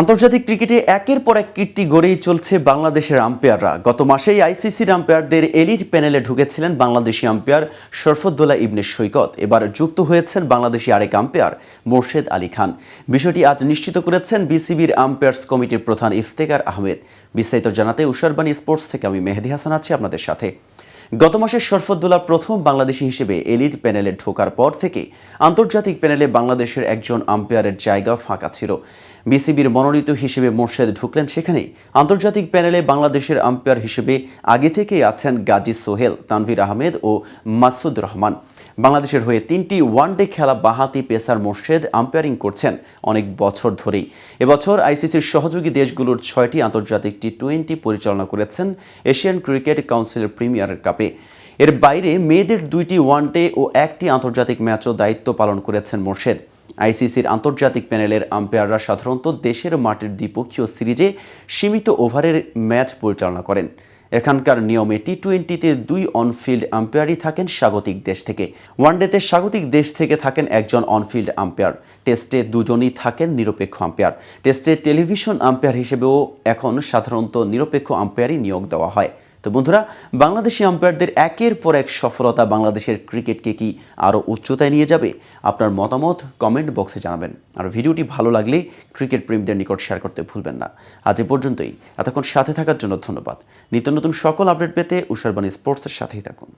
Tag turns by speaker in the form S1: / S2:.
S1: আন্তর্জাতিক ক্রিকেটে একের পর এক কীর্তি গড়েই চলছে বাংলাদেশের আম্পায়াররা। গত মাসেই আইসিসির আম্পায়ারদের এলিট প্যানেলে ঢুকেছিলেন বাংলাদেশি আম্পায়ার শরফুদ্দোল্লা ইবনে সৈকত। এবার যুক্ত হয়েছেন বাংলাদেশি আরেক আম্পায়ার, মোর্শেদ আলী খান। বিষয়টি আজ নিশ্চিত করেছেন বিসিবির আম্পায়ার্স কমিটির প্রধান ইফতেকার আহমেদ। বিস্তারিত জানাতে উষারবাণী স্পোর্টস থেকে আমি মেহেদি হাসান আছি আপনাদের সাথে। গত মাসে শরফুদ্দোল্লা প্রথম বাংলাদেশি হিসেবে এলিট প্যানেলে ঢোকার পর থেকে আন্তর্জাতিক প্যানেলে বাংলাদেশের একজন আম্পায়ারের জায়গা ফাঁকা ছিল। বিসিবির মনোনীত হিসেবে মোর্শেদ ঢুকলেন সেখানেই। আন্তর্জাতিক প্যানেলে বাংলাদেশের আম্পায়ার হিসেবে আগে থেকেই আছেন গাজী সোহেল, তানভীর আহমেদ ও মাসুদ রহমান। বাংলাদেশের হয়ে তিনটি ওয়ানডে খেলা বাহাতি পেসার মোর্শেদ আম্পায়ারিং করছেন অনেক বছর ধরেই। এবছর আইসিসির সহযোগী দেশগুলোর ছয়টি আন্তর্জাতিক টি টোয়েন্টি পরিচালনা করেছেন এশিয়ান ক্রিকেট কাউন্সিলের প্রিমিয়ার কাপে। এর বাইরে মেয়েদের দুইটি ওয়ানডে ও একটি আন্তর্জাতিক ম্যাচও দায়িত্ব পালন করেছেন মোর্শেদ। আইসিসির আন্তর্জাতিক প্যানেলের আম্পায়াররা সাধারণত দেশের মাটির দ্বিপক্ষীয় সিরিজে সীমিত ওভারের ম্যাচ পরিচালনা করেন। এখানকার নিয়মে টি টোয়েন্টিতে দুই অনফিল্ড আম্পায়ারই থাকেন স্বাগতিক দেশ থেকে। ওয়ানডেতে স্বাগতিক দেশ থেকে থাকেন একজন অনফিল্ড আম্পায়ার টেস্টে দুজনই থাকেন নিরপেক্ষ আম্পায়ার টেস্টে টেলিভিশন আম্পায়ার হিসেবেও এখন সাধারণত নিরপেক্ষ আম্পায়ারই নিয়োগ দেওয়া হয়। তো বন্ধুরা, বাংলাদেশি আম্পায়ারদের একের পর এক সফলতা বাংলাদেশের ক্রিকেটকে কি আরও উচ্চতায় নিয়ে যাবে? আপনার মতামত কমেন্ট বক্সে জানাবেন। আর ভিডিওটি ভালো লাগলে ক্রিকেট প্রেমীদের নিকট শেয়ার করতে ভুলবেন না। আজ এ পর্যন্তই। এতক্ষণ সাথে থাকার জন্য ধন্যবাদ। নিত্য নতুন সকল আপডেট পেতে উষারবাণী স্পোর্টসের সাথেই থাকুন।